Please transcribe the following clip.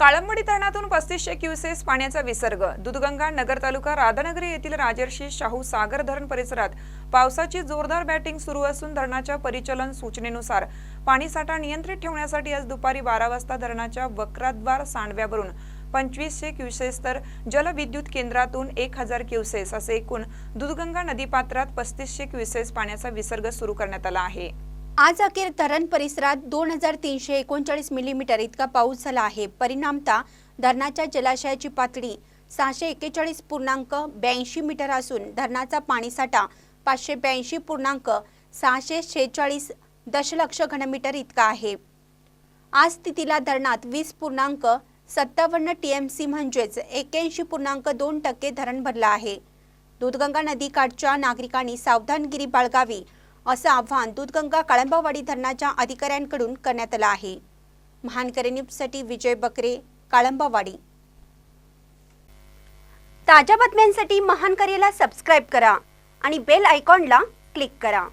काळंबडी धरणातून पस्तीसशे क्युसेस पाण्याचा विसर्ग. दुधगंगा नगर तालुका राधानगरी येथील राजर्षी शाहू सागर धरण परिसरात पावसाची जोरदार बॅटिंग सुरू असून धरणाच्या परिचलन सूचनेनुसार पाणीसाठा नियंत्रित ठेवण्यासाठी आज दुपारी बारा वाजता धरणाच्या वक्राद्वार सांडव्यावरून पंचवीसशे क्युसेस तर जलविद्युत केंद्रातून एक हजार क्युसेस असे एकूण दुधगंगा नदीपात्रात पस्तीसशे क्युसेस पाण्याचा विसर्ग सुरू करण्यात आला आहे. आज अखेर धरण परिसरात दोन हजार तीनशे एकोणचाळीस मिलीमीटर इतका पाऊस झाला आहे. परिणामता धरणाच्या जलाशयाची पातळी सहाशे एक्केचाळीस पूर्णांक ब्याऐंशी मीटर असून धरणाचा पाणीसाठा पाचशे ब्याऐंशी पूर्णांक सहाशे शेहेचाळीस दशलक्ष घनमीटर इतका आहे. आज स्थितीला धरणात वीस पूर्णांक सत्तावन्न टी एम सी म्हणजेच एक्क्याऐंशी पूर्णांक दोन टक्के धरण भरलं आहे. दूधगंगा नदीकाठच्या नागरिकांनी सावधानगिरी बाळगावी असं आव्हान दूधगंगा काळंबावाडी धरणाच्या अधिकाऱ्यांकडून करण्यात आलं आहे. महानकरे न्यूजसाठी विजय बकरे काळंबावाडी. ताज्या बातम्यांसाठी महानकरेला सबस्क्राईब करा आणि बेल आयकॉनला क्लिक करा.